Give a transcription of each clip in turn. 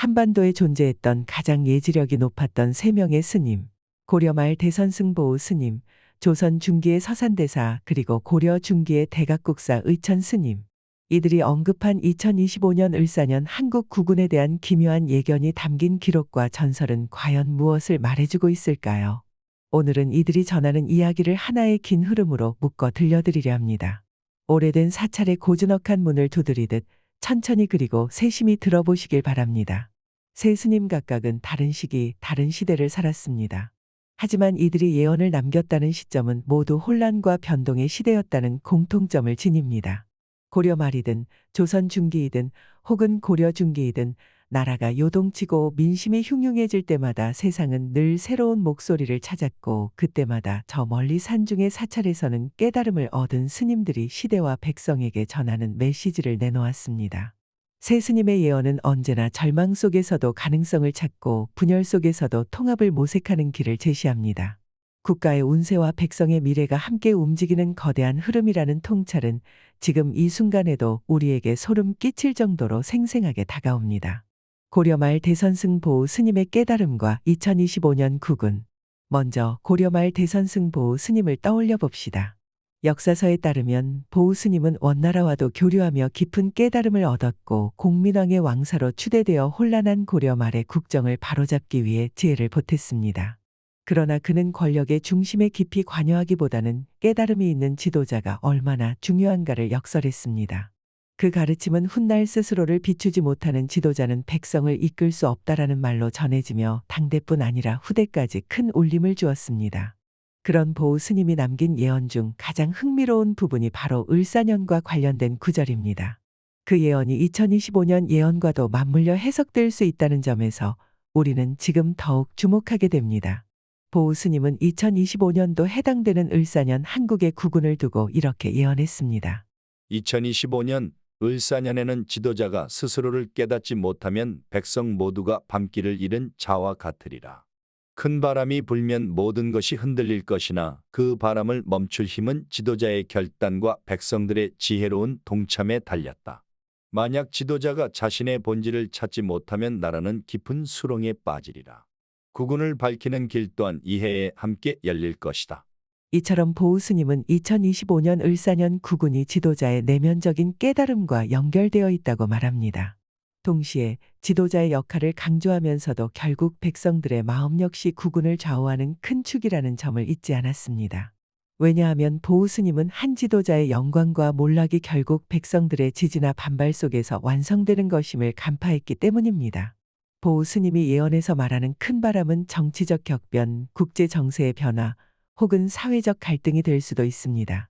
한반도에 존재했던 가장 예지력이 높았던 세 명의 스님, 고려 말 대선 승보우 스님, 조선 중기의 서산대사 그리고 고려 중기의 대각국사 의천 스님. 이들이 언급한 2025년 을사년 한국 구군에 대한 기묘한 예견이 담긴 기록과 전설은 과연 무엇을 말해주고 있을까요? 오늘은 이들이 전하는 이야기를 하나의 긴 흐름으로 묶어 들려드리려 합니다. 오래된 사찰의 고즈넉한 문을 두드리듯 천천히 그리고 세심히 들어보시길 바랍니다. 세 스님 각각은 다른 시기, 다른 시대를 살았습니다. 하지만 이들이 예언을 남겼다는 시점은 모두 혼란과 변동의 시대였다는 공통점을 지닙니다. 고려 말이든 조선 중기이든 혹은 고려 중기이든 나라가 요동치고 민심이 흉흉해질 때마다 세상은 늘 새로운 목소리를 찾았고 그때마다 저 멀리 산중의 사찰에서는 깨달음을 얻은 스님들이 시대와 백성에게 전하는 메시지를 내놓았습니다. 새 스님의 예언은 언제나 절망 속에서도 가능성을 찾고 분열 속에서도 통합을 모색하는 길을 제시합니다. 국가의 운세와 백성의 미래가 함께 움직이는 거대한 흐름이라는 통찰은 지금 이 순간에도 우리에게 소름 끼칠 정도로 생생하게 다가옵니다. 고려 말 대선승 보우 스님의 깨달음과 2025년 국군. 먼저 고려 말 대선승 보우 스님을 떠올려 봅시다. 역사서에 따르면 보우 스님은 원나라와도 교류하며 깊은 깨달음을 얻었고 공민왕의 왕사로 추대되어 혼란한 고려 말의 국정을 바로잡기 위해 지혜를 보탰습니다. 그러나 그는 권력의 중심에 깊이 관여하기보다는 깨달음이 있는 지도자가 얼마나 중요한가를 역설했습니다. 그 가르침은 훗날 스스로를 비추지 못하는 지도자는 백성을 이끌 수 없다라는 말로 전해지며 당대뿐 아니라 후대까지 큰 울림을 주었습니다. 그런 보우 스님이 남긴 예언 중 가장 흥미로운 부분이 바로 을사년과 관련된 구절입니다. 그 예언이 2025년 예언과도 맞물려 해석될 수 있다는 점에서 우리는 지금 더욱 주목하게 됩니다. 보우 스님은 2025년도 해당되는 을사년 한국의 구군을 두고 이렇게 예언했습니다. 2025년 을사년에는 지도자가 스스로를 깨닫지 못하면 백성 모두가 밤길을 잃은 자와 같으리라. 큰 바람이 불면 모든 것이 흔들릴 것이나 그 바람을 멈출 힘은 지도자의 결단과 백성들의 지혜로운 동참에 달렸다. 만약 지도자가 자신의 본질을 찾지 못하면 나라는 깊은 수렁에 빠지리라. 구군을 밝히는 길 또한 이해에 함께 열릴 것이다. 이처럼 보우 스님은 2025년 을사년 구군이 지도자의 내면적인 깨달음과 연결되어 있다고 말합니다. 동시에 지도자의 역할을 강조하면서도 결국 백성들의 마음 역시 구군을 좌우하는 큰 축이라는 점을 잊지 않았습니다. 왜냐하면 보우 스님은 한 지도자의 영광과 몰락이 결국 백성들의 지지나 반발 속에서 완성되는 것임을 간파했기 때문입니다. 보우 스님이 예언에서 말하는 큰 바람은 정치적 격변, 국제 정세의 변화, 혹은 사회적 갈등이 될 수도 있습니다.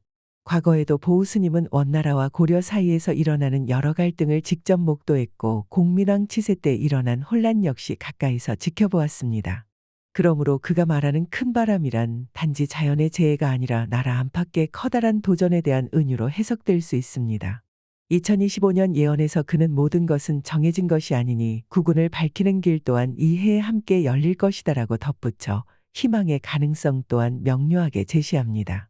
과거에도 보우 스님은 원나라와 고려 사이에서 일어나는 여러 갈등을 직접 목도했고 공민왕 치세 때 일어난 혼란 역시 가까이서 지켜보았습니다. 그러므로 그가 말하는 큰 바람이란 단지 자연의 재해가 아니라 나라 안팎의 커다란 도전에 대한 은유로 해석될 수 있습니다. 2025년 예언에서 그는 모든 것은 정해진 것이 아니니 구군을 밝히는 길 또한 이 해에 함께 열릴 것이다라고 덧붙여 희망의 가능성 또한 명료하게 제시합니다.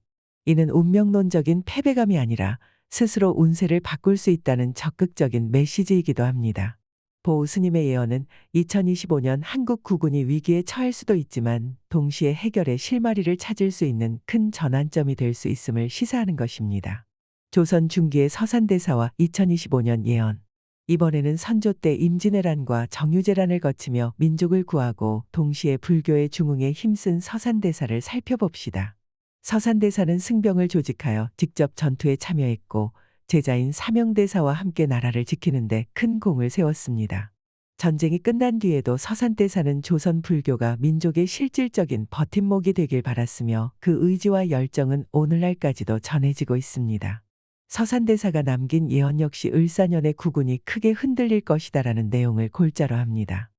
이는 운명론적인 패배감이 아니라 스스로 운세를 바꿀 수 있다는 적극적인 메시지이기도 합니다. 보우 스님의 예언은 2025년 한국 구군이 위기에 처할 수도 있지만 동시에 해결의 실마리를 찾을 수 있는 큰 전환점이 될 수 있음을 시사하는 것입니다. 조선 중기의 서산대사와 2025년 예언. 이번에는 선조 때 임진왜란과 정유재란을 거치며 민족을 구하고 동시에 불교의 중흥에 힘쓴 서산대사를 살펴봅시다. 서산대사는 승병을 조직하여 직접 전투에 참여했고 제자인 사명대사와 함께 나라를 지키는데 큰 공을 세웠습니다. 전쟁이 끝난 뒤에도 서산대사는 조선 불교가 민족의 실질적인 버팀목이 되길 바랐으며 그 의지와 열정은 오늘날까지도 전해지고 있습니다. 서산대사가 남긴 예언 역시 을사년의 구군이 크게 흔들릴 것이다라는 내용을 골자로 합니다.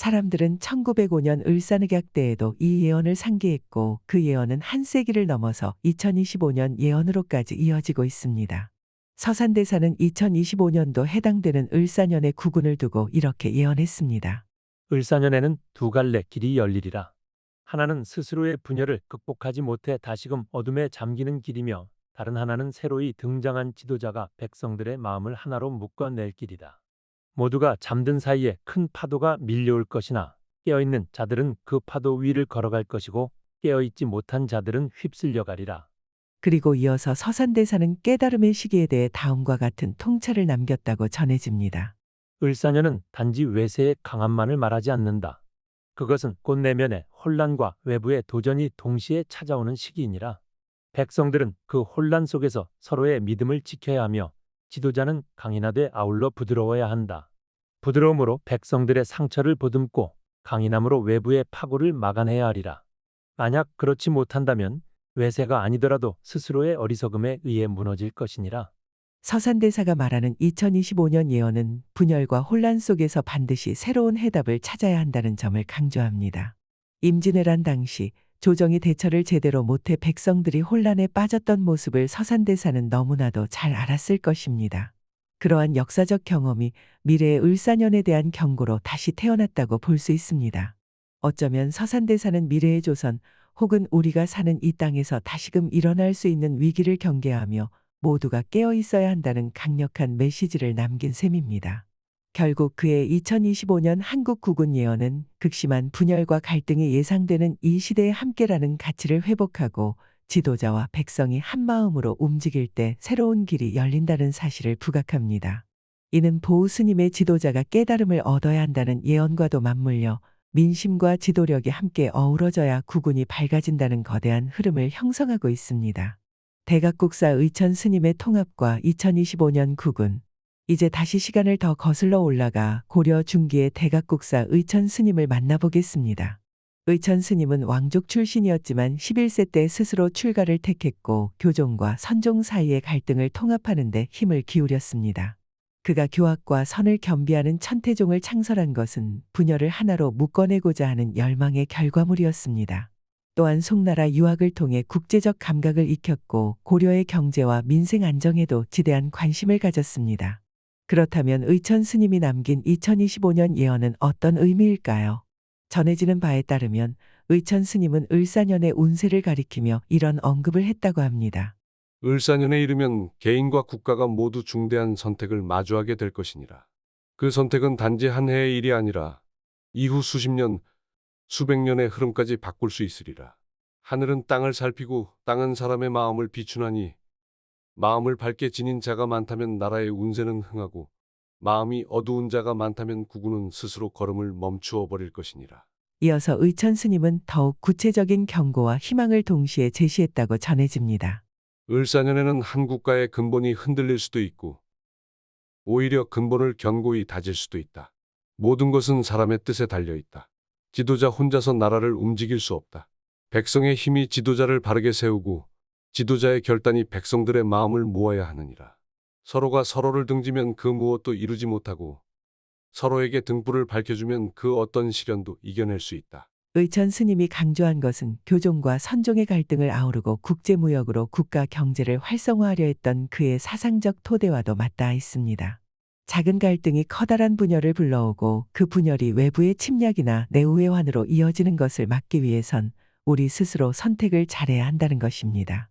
사람들은 1905년 을사늑약 때에도 이 예언을 상기했고 그 예언은 한 세기를 넘어서 2025년 예언으로까지 이어지고 있습니다. 서산대사는 2025년도 해당되는 을사년의 구군을 두고 이렇게 예언했습니다. 을사년에는 두 갈래 길이 열리리라. 하나는 스스로의 분열을 극복하지 못해 다시금 어둠에 잠기는 길이며 다른 하나는 새로이 등장한 지도자가 백성들의 마음을 하나로 묶어낼 길이다. 모두가 잠든 사이에 큰 파도가 밀려올 것이나 깨어있는 자들은 그 파도 위를 걸어갈 것이고 깨어있지 못한 자들은 휩쓸려 가리라. 그리고 이어서 서산대사는 깨달음의 시기에 대해 다음과 같은 통찰을 남겼다고 전해집니다. 을사년은 단지 외세의 강함만을 말하지 않는다. 그것은 곧 내면의 혼란과 외부의 도전이 동시에 찾아오는 시기이니라. 백성들은 그 혼란 속에서 서로의 믿음을 지켜야 하며 지도자는 강인하되 아울러 부드러워야 한다. 부드러움으로 백성들의 상처를 보듬고 강인함으로 외부의 파고를 막아내야 하리라. 만약 그렇지 못한다면 외세가 아니더라도 스스로의 어리석음에 의해 무너질 것이니라. 서산대사가 말하는 2025년 예언은 분열과 혼란 속에서 반드시 새로운 해답을 찾아야 한다는 점을 강조합니다. 임진왜란 당시 조정이 대처를 제대로 못해 백성들이 혼란에 빠졌던 모습을 서산대사는 너무나도 잘 알았을 것입니다. 그러한 역사적 경험이 미래의 을사년에 대한 경고로 다시 태어났다고 볼 수 있습니다. 어쩌면 서산대사는 미래의 조선 혹은 우리가 사는 이 땅에서 다시금 일어날 수 있는 위기를 경계하며 모두가 깨어 있어야 한다는 강력한 메시지를 남긴 셈입니다. 결국 그의 2025년 한국 국군 예언은 극심한 분열과 갈등이 예상되는 이 시대의 함께라는 가치를 회복하고 지도자와 백성이 한 마음으로 움직일 때 새로운 길이 열린다는 사실을 부각합니다. 이는 보우 스님의 지도자가 깨달음을 얻어야 한다는 예언과도 맞물려 민심과 지도력이 함께 어우러져야 국군이 밝아진다는 거대한 흐름을 형성하고 있습니다. 대각국사 의천 스님의 통합과 2025년 국군 이제 다시 시간을 더 거슬러 올라가 고려 중기의 대각국사 의천 스님을 만나보겠습니다. 의천 스님은 왕족 출신이었지만 11세 때 스스로 출가를 택했고 교종과 선종 사이의 갈등을 통합하는 데 힘을 기울였습니다. 그가 교학과 선을 겸비하는 천태종을 창설한 것은 분열을 하나로 묶어내고자 하는 열망의 결과물이었습니다. 또한 송나라 유학을 통해 국제적 감각을 익혔고 고려의 경제와 민생 안정에도 지대한 관심을 가졌습니다. 그렇다면 의천 스님이 남긴 2025년 예언은 어떤 의미일까요? 전해지는 바에 따르면 의천 스님은 을사년의 운세를 가리키며 이런 언급을 했다고 합니다. 을사년에 이르면 개인과 국가가 모두 중대한 선택을 마주하게 될 것이니라. 그 선택은 단지 한 해의 일이 아니라 이후 수십 년, 수백 년의 흐름까지 바꿀 수 있으리라. 하늘은 땅을 살피고 땅은 사람의 마음을 비추나니 마음을 밝게 지닌 자가 많다면 나라의 운세는 흥하고 마음이 어두운 자가 많다면 국군은 스스로 걸음을 멈추어 버릴 것이니라. 이어서 의천 스님은 더욱 구체적인 경고와 희망을 동시에 제시했다고 전해집니다. 을사년에는 한 국가의 근본이 흔들릴 수도 있고 오히려 근본을 견고히 다질 수도 있다. 모든 것은 사람의 뜻에 달려 있다. 지도자 혼자서 나라를 움직일 수 없다. 백성의 힘이 지도자를 바르게 세우고 지도자의 결단이 백성들의 마음을 모아야 하느니라. 서로가 서로를 등지면 그 무엇도 이루지 못하고 서로에게 등불을 밝혀주면 그 어떤 시련도 이겨낼 수 있다. 의천 스님이 강조한 것은 교종과 선종의 갈등을 아우르고 국제무역으로 국가 경제를 활성화하려 했던 그의 사상적 토대와도 맞닿아 있습니다. 작은 갈등이 커다란 분열을 불러오고 그 분열이 외부의 침략이나 내후의 환으로 이어지는 것을 막기 위해선 우리 스스로 선택을 잘해야 한다는 것입니다.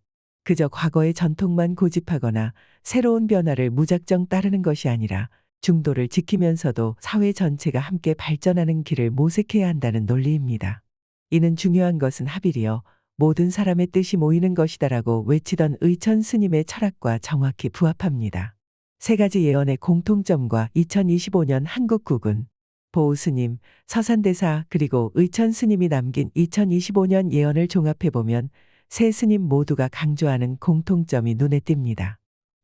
그저 과거의 전통만 고집하거나 새로운 변화를 무작정 따르는 것이 아니라 중도를 지키면서도 사회 전체가 함께 발전하는 길을 모색해야 한다는 논리입니다. 이는 중요한 것은 합일이여 모든 사람의 뜻이 모이는 것이다라고 외치던 의천 스님의 철학과 정확히 부합합니다. 세 가지 예언의 공통점과 2025년 한국 국군, 보우 스님, 서산대사 그리고 의천 스님이 남긴 2025년 예언을 종합해보면 세 스님 모두가 강조하는 공통점이 눈에 띕니다.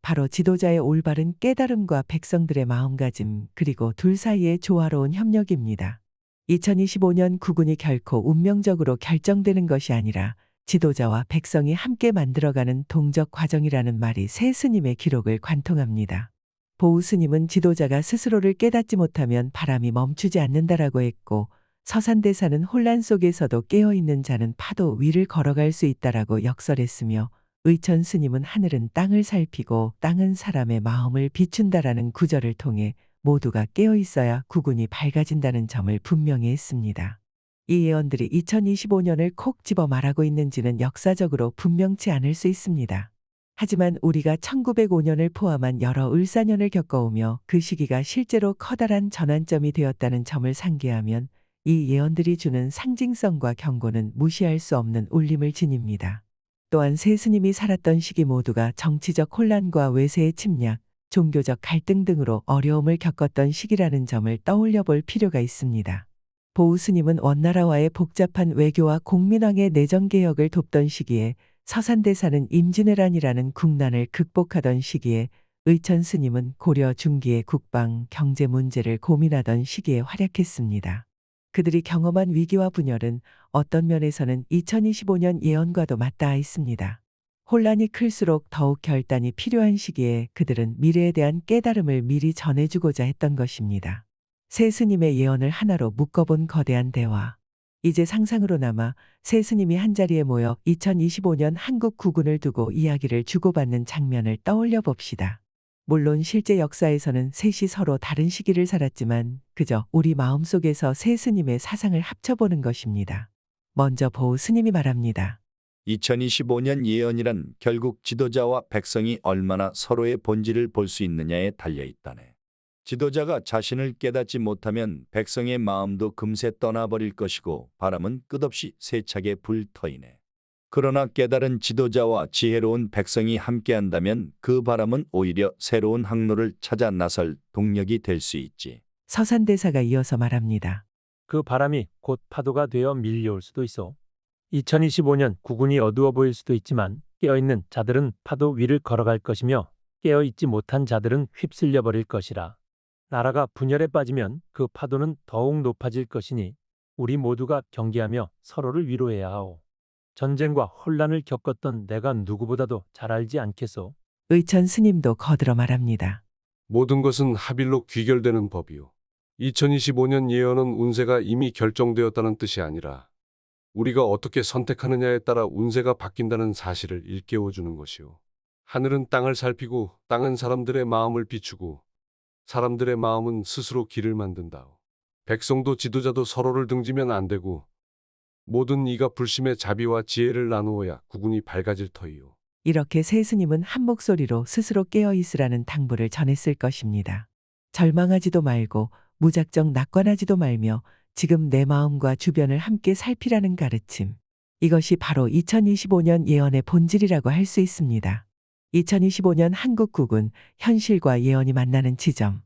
바로 지도자의 올바른 깨달음과 백성들의 마음가짐 그리고 둘 사이의 조화로운 협력입니다. 2025년 국군이 결코 운명적으로 결정되는 것이 아니라 지도자와 백성이 함께 만들어가는 동적 과정이라는 말이 새 스님의 기록을 관통합니다. 보우 스님은 지도자가 스스로를 깨닫지 못하면 바람이 멈추지 않는다라고 했고 서산대사는 혼란 속에서도 깨어있는 자는 파도 위를 걸어갈 수 있다라고 역설했으며 의천 스님은 하늘은 땅을 살피고 땅은 사람의 마음을 비춘다라는 구절을 통해 모두가 깨어 있어야 구군이 밝아진다는 점을 분명히 했습니다. 이 예언들이 2025년을 콕 집어 말하고 있는지는 역사적으로 분명치 않을 수 있습니다. 하지만 우리가 1905년을 포함한 여러 을사년을 겪어오며 그 시기가 실제로 커다란 전환점이 되었다는 점을 상기하면 이 예언들이 주는 상징성과 경고는 무시할 수 없는 울림을 지닙니다. 또한 세 스님이 살았던 시기 모두가 정치적 혼란과 외세의 침략, 종교적 갈등 등으로 어려움을 겪었던 시기라는 점을 떠올려 볼 필요가 있습니다. 보우 스님은 원나라와의 복잡한 외교와 공민왕의 내정 개혁을 돕던 시기에 서산대사는 임진왜란이라는 국난을 극복하던 시기에 의천 스님은 고려 중기의 국방, 경제 문제를 고민하던 시기에 활약했습니다. 그들이 경험한 위기와 분열은 어떤 면에서는 2025년 예언과도 맞닿아 있습니다. 혼란이 클수록 더욱 결단이 필요한 시기에 그들은 미래에 대한 깨달음을 미리 전해주고자 했던 것입니다. 세 스님의 예언을 하나로 묶어본 거대한 대화. 이제 상상으로 남아 세 스님이 한자리에 모여 2025년 한국 국군을 두고 이야기를 주고받는 장면을 떠올려 봅시다. 물론 실제 역사에서는 셋이 서로 다른 시기를 살았지만 그저 우리 마음속에서 세 스님의 사상을 합쳐보는 것입니다. 먼저 보우 스님이 말합니다. 2025년 예언이란 결국 지도자와 백성이 얼마나 서로의 본질을 볼 수 있느냐에 달려 있다네. 지도자가 자신을 깨닫지 못하면 백성의 마음도 금세 떠나버릴 것이고 바람은 끝없이 세차게 불터이네. 그러나 깨달은 지도자와 지혜로운 백성이 함께한다면 그 바람은 오히려 새로운 항로를 찾아 나설 동력이 될 수 있지. 서산대사가 이어서 말합니다. 그 바람이 곧 파도가 되어 밀려올 수도 있어. 2025년 구군이 어두워 보일 수도 있지만 깨어있는 자들은 파도 위를 걸어갈 것이며 깨어있지 못한 자들은 휩쓸려 버릴 것이라. 나라가 분열에 빠지면 그 파도는 더욱 높아질 것이니 우리 모두가 경계하며 서로를 위로해야 하오. 전쟁과 혼란을 겪었던 내가 누구보다도 잘 알지 않겠소. 의천 스님도 거들어 말합니다. 모든 것은 합일로 귀결되는 법이요. 2025년 예언은 운세가 이미 결정되었다는 뜻이 아니라 우리가 어떻게 선택하느냐에 따라 운세가 바뀐다는 사실을 일깨워 주는 것이요. 하늘은 땅을 살피고 땅은 사람들의 마음을 비추고 사람들의 마음은 스스로 길을 만든다오. 백성도 지도자도 서로를 등지면 안 되고 모든 이가 불심의 자비와 지혜를 나누어야 국군이 밝아질 터이요. 이렇게 세 스님은 한 목소리로 스스로 깨어 있으라는 당부를 전했을 것입니다. 절망하지도 말고 무작정 낙관하지도 말며 지금 내 마음과 주변을 함께 살피라는 가르침. 이것이 바로 2025년 예언의 본질이라고 할 수 있습니다. 2025년 한국국은 현실과 예언이 만나는 지점.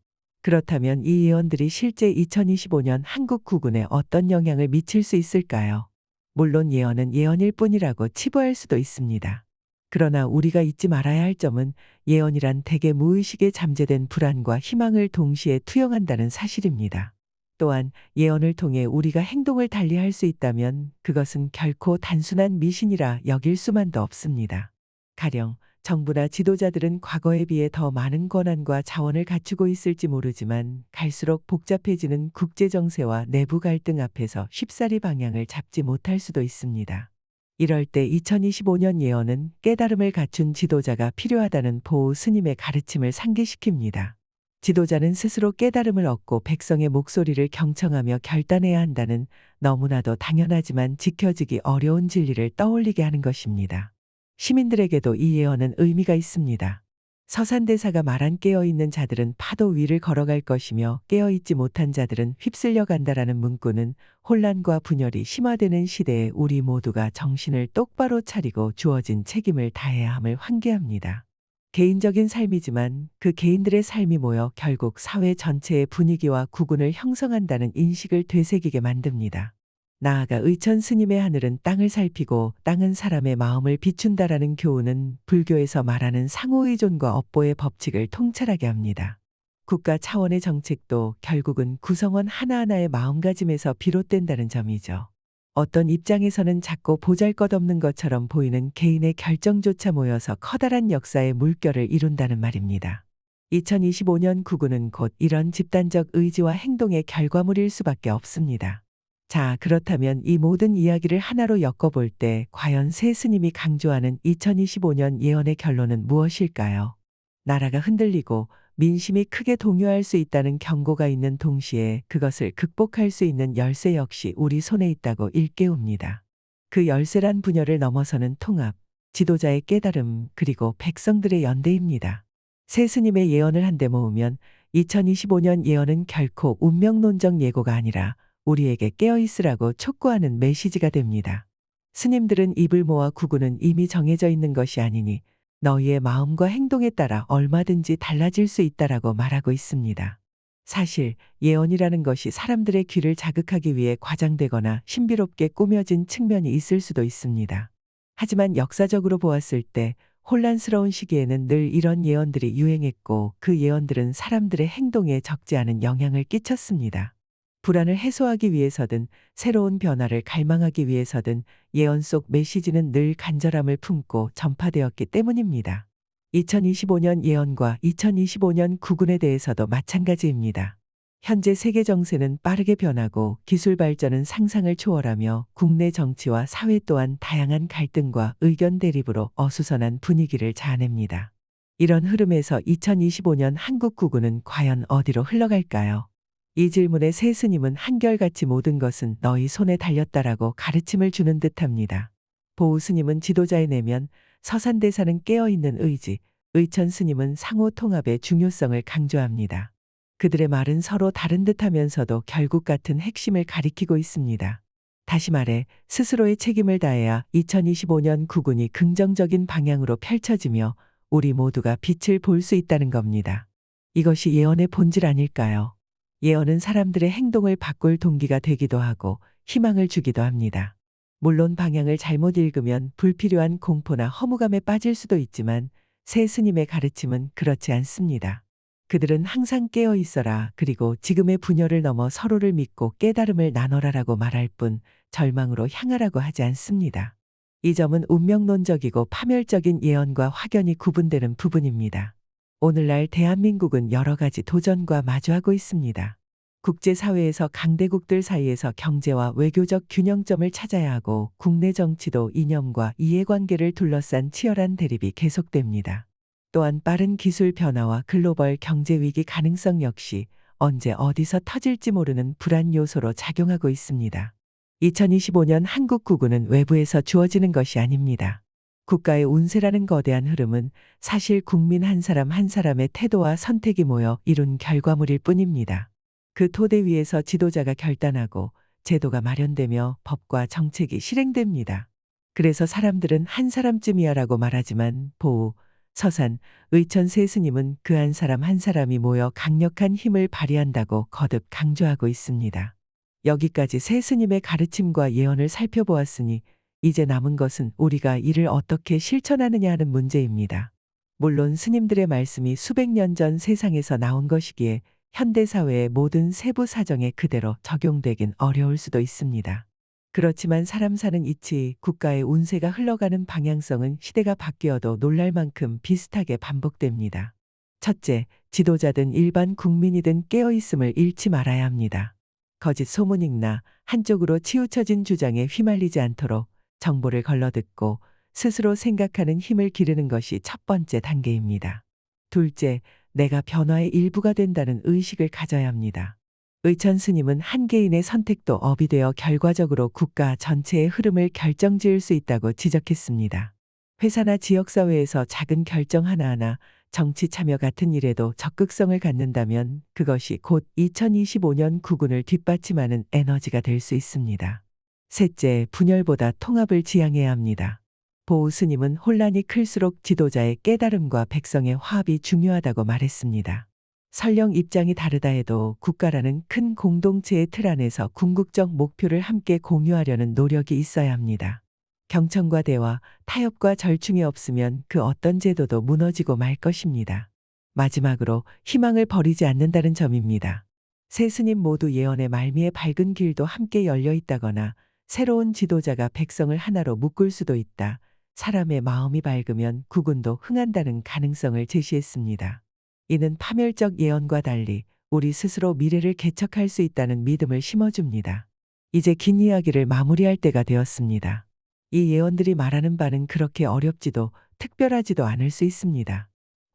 그렇다면 이 예언들이 실제 2025년 한국국군에 어떤 영향을 미칠 수 있을까요? 물론 예언은 예언일 뿐이라고 치부할 수도 있습니다. 그러나 우리가 잊지 말아야 할 점은 예언이란 대개 무의식에 잠재된 불안과 희망을 동시에 투영한다는 사실입니다. 또한 예언을 통해 우리가 행동을 달리할 수 있다면 그것은 결코 단순한 미신이라 여길 수만도 없습니다. 가령 정부나 지도자들은 과거에 비해 더 많은 권한과 자원을 갖추고 있을지 모르지만 갈수록 복잡해지는 국제 정세와 내부 갈등 앞에서 쉽사리 방향을 잡지 못할 수도 있습니다. 이럴 때 2025년 예언은 깨달음을 갖춘 지도자가 필요하다는 보호 스님의 가르침을 상기시킵니다. 지도자는 스스로 깨달음을 얻고 백성의 목소리를 경청하며 결단해야 한다는 너무나도 당연하지만 지켜지기 어려운 진리를 떠올리게 하는 것입니다. 시민들에게도 이 예언은 의미가 있습니다. 서산대사가 말한 깨어있는 자들은 파도 위를 걸어갈 것이며 깨어있지 못한 자들은 휩쓸려 간다라는 문구는 혼란과 분열이 심화되는 시대에 우리 모두가 정신을 똑바로 차리고 주어진 책임을 다해야 함을 환기합니다. 개인적인 삶이지만 그 개인들의 삶이 모여 결국 사회 전체의 분위기와 구군을 형성한다는 인식을 되새기게 만듭니다. 나아가 의천 스님의 하늘은 땅을 살피고 땅은 사람의 마음을 비춘다라는 교훈은 불교에서 말하는 상호의존과 업보의 법칙을 통찰하게 합니다. 국가 차원의 정책도 결국은 구성원 하나하나의 마음가짐에서 비롯된다는 점이죠. 어떤 입장에서는 작고 보잘 것 없는 것처럼 보이는 개인의 결정조차 모여서 커다란 역사의 물결을 이룬다는 말입니다. 2025년 구구는 곧 이런 집단적 의지와 행동의 결과물일 수밖에 없습니다. 자, 그렇다면 이 모든 이야기를 하나로 엮어볼 때 과연 새 스님이 강조하는 2025년 예언의 결론은 무엇일까요? 나라가 흔들리고 민심이 크게 동요할 수 있다는 경고가 있는 동시에 그것을 극복할 수 있는 열쇠 역시 우리 손에 있다고 일깨웁니다. 그 열쇠란 분열을 넘어서는 통합, 지도자의 깨달음, 그리고 백성들의 연대입니다. 새 스님의 예언을 한데 모으면 2025년 예언은 결코 운명론적 예고가 아니라 우리에게 깨어있으라고 촉구하는 메시지가 됩니다. 스님들은 입을 모아 구구는 이미 정해져 있는 것이 아니니 너희의 마음과 행동에 따라 얼마든지 달라질 수 있다라고 말하고 있습니다. 사실 예언이라는 것이 사람들의 귀를 자극하기 위해 과장되거나 신비롭게 꾸며진 측면이 있을 수도 있습니다. 하지만 역사적으로 보았을 때 혼란스러운 시기에는 늘 이런 예언들이 유행했고 그 예언들은 사람들의 행동에 적지 않은 영향을 끼쳤습니다. 불안을 해소하기 위해서든 새로운 변화를 갈망하기 위해서든 예언 속 메시지는 늘 간절함을 품고 전파되었기 때문입니다. 2025년 예언과 2025년 구군에 대해서도 마찬가지입니다. 현재 세계 정세는 빠르게 변하고 기술 발전은 상상을 초월하며 국내 정치와 사회 또한 다양한 갈등과 의견 대립으로 어수선한 분위기를 자아냅니다. 이런 흐름에서 2025년 한국 구군은 과연 어디로 흘러갈까요? 이 질문에 새 스님은 한결같이 모든 것은 너희 손에 달렸다라고 가르침을 주는 듯합니다. 보우 스님은 지도자의 내면, 서산대사는 깨어있는 의지, 의천 스님은 상호 통합의 중요성을 강조합니다. 그들의 말은 서로 다른 듯 하면서도 결국 같은 핵심을 가리키고 있습니다. 다시 말해 스스로의 책임을 다해야 2025년 구군이 긍정적인 방향으로 펼쳐지며 우리 모두가 빛을 볼 수 있다는 겁니다. 이것이 예언의 본질 아닐까요? 예언은 사람들의 행동을 바꿀 동기가 되기도 하고 희망을 주기도 합니다. 물론 방향을 잘못 읽으면 불필요한 공포나 허무감에 빠질 수도 있지만 새 스님의 가르침은 그렇지 않습니다. 그들은 항상 깨어 있어라 그리고 지금의 분열을 넘어 서로를 믿고 깨달음을 나눠라라고 말할 뿐 절망으로 향하라고 하지 않습니다. 이 점은 운명론적이고 파멸적인 예언과 확연히 구분되는 부분입니다. 오늘날 대한민국은 여러 가지 도전과 마주하고 있습니다. 국제사회에서 강대국들 사이에서 경제와 외교적 균형점을 찾아야 하고 국내 정치도 이념과 이해관계를 둘러싼 치열한 대립이 계속됩니다. 또한 빠른 기술 변화와 글로벌 경제 위기 가능성 역시 언제 어디서 터질지 모르는 불안 요소로 작용하고 있습니다. 2025년 한국 구구는 외부에서 주어지는 것이 아닙니다. 국가의 운세라는 거대한 흐름은 사실 국민 한 사람 한 사람의 태도와 선택이 모여 이룬 결과물일 뿐입니다. 그 토대 위에서 지도자가 결단하고 제도가 마련되며 법과 정책이 실행됩니다. 그래서 사람들은 한 사람쯤이야라고 말하지만 보우, 서산, 의천 세 스님은 그 한 사람 한 사람이 모여 강력한 힘을 발휘한다고 거듭 강조하고 있습니다. 여기까지 세 스님의 가르침과 예언을 살펴보았으니 이제 남은 것은 우리가 이를 어떻게 실천하느냐 하는 문제입니다. 물론 스님들의 말씀이 수백 년 전 세상에서 나온 것이기에 현대사회의 모든 세부 사정에 그대로 적용되긴 어려울 수도 있습니다. 그렇지만 사람 사는 이치, 국가의 운세가 흘러가는 방향성은 시대가 바뀌어도 놀랄 만큼 비슷하게 반복됩니다. 첫째, 지도자든 일반 국민이든 깨어있음을 잃지 말아야 합니다. 거짓 소문이나 한쪽으로 치우쳐진 주장에 휘말리지 않도록 정보를 걸러듣고 스스로 생각하는 힘을 기르는 것이 첫 번째 단계입니다. 둘째, 내가 변화의 일부가 된다는 의식을 가져야 합니다. 의천 스님은 한 개인의 선택도 업이 되어 결과적으로 국가 전체의 흐름을 결정 지을 수 있다고 지적했습니다. 회사나 지역사회에서 작은 결정 하나하나 정치 참여 같은 일에도 적극성을 갖는다면 그것이 곧 2025년 구군을 뒷받침하는 에너지가 될 수 있습니다. 셋째, 분열보다 통합을 지향해야 합니다. 보우 스님은 혼란이 클수록 지도자의 깨달음과 백성의 화합이 중요하다고 말했습니다. 설령 입장이 다르다 해도 국가라는 큰 공동체의 틀 안에서 궁극적 목표를 함께 공유하려는 노력이 있어야 합니다. 경청과 대화, 타협과 절충이 없으면 그 어떤 제도도 무너지고 말 것입니다. 마지막으로 희망을 버리지 않는다는 점입니다. 세 스님 모두 예언의 말미에 밝은 길도 함께 열려 있다거나 새로운 지도자가 백성을 하나로 묶을 수도 있다. 사람의 마음이 밝으면 구군도 흥한다는 가능성을 제시했습니다. 이는 파멸적 예언과 달리 우리 스스로 미래를 개척할 수 있다는 믿음을 심어줍니다. 이제 긴 이야기를 마무리할 때가 되었습니다. 이 예언들이 말하는 바는 그렇게 어렵지도 특별하지도 않을 수 있습니다.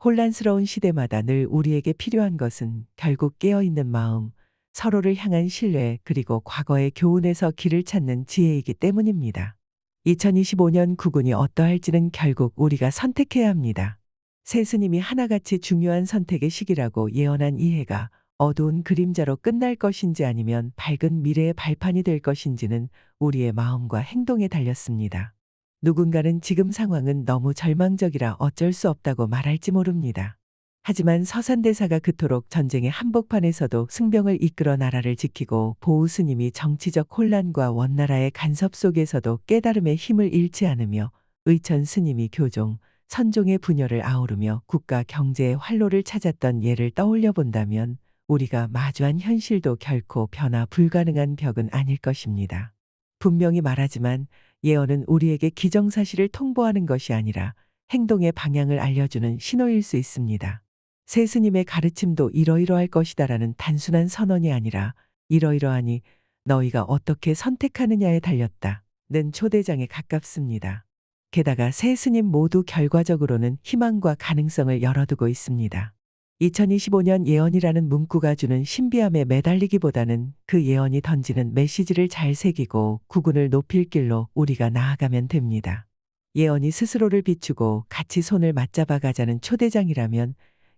혼란스러운 시대마다 늘 우리에게 필요한 것은 결국 깨어있는 마음, 서로를 향한 신뢰 그리고 과거의 교훈에서 길을 찾는 지혜이기 때문입니다. 2025년 구군이 어떠할지는 결국 우리가 선택해야 합니다. 새 스님이 하나같이 중요한 선택의 시기라고 예언한 이 해가 어두운 그림자로 끝날 것인지 아니면 밝은 미래의 발판이 될 것인지는 우리의 마음과 행동에 달렸습니다. 누군가는 지금 상황은 너무 절망적이라 어쩔 수 없다고 말할지 모릅니다. 하지만 서산대사가 그토록 전쟁의 한복판에서도 승병을 이끌어 나라를 지키고 보우 스님이 정치적 혼란과 원나라의 간섭 속에서도 깨달음의 힘을 잃지 않으며 의천 스님이 교종, 선종의 분열을 아우르며 국가 경제의 활로를 찾았던 예를 떠올려 본다면 우리가 마주한 현실도 결코 변화 불가능한 벽은 아닐 것입니다. 분명히 말하지만 예언은 우리에게 기정사실을 통보하는 것이 아니라 행동의 방향을 알려주는 신호일 수 있습니다. 새 스님의 가르침도 이러이러할 것이다라는 단순한 선언이 아니라 이러이러하니 너희가 어떻게 선택하느냐에 달렸다는 초대장에 가깝습니다. 게다가 새 스님 모두 결과적으로는 희망과 가능성을 열어두고 있습니다. 2025년 예언이라는 문구가 주는 신비함에 매달리기보다는 그 예언이 던지는 메시지를 잘 새기고 구군을 높일 길로 우리가 나아가면 됩니다. 예언이 스스로를 비추고 같이 손을 맞잡아 가자는 초대장이라면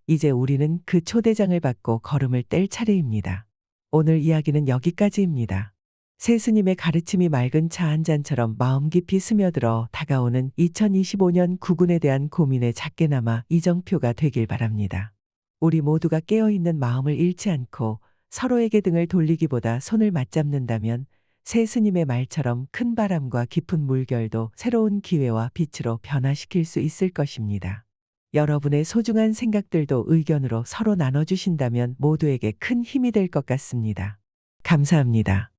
이제 우리는 그 초대장을 받고 걸음을 뗄 차례입니다. 오늘 이야기는 여기까지입니다. 새 스님의 가르침이 맑은 차 한 잔처럼 마음 깊이 스며들어 다가오는 2025년 구군에 대한 고민의 작게나마 이정표가 되길 바랍니다. 우리 모두가 깨어있는 마음을 잃지 않고 서로에게 등을 돌리기보다 손을 맞잡는다면 새 스님의 말처럼 큰 바람과 깊은 물결도 새로운 기회와 빛으로 변화시킬 수 있을 것입니다. 여러분의 소중한 생각들도 의견으로 서로 나눠주신다면 모두에게 큰 힘이 될 것 같습니다. 감사합니다.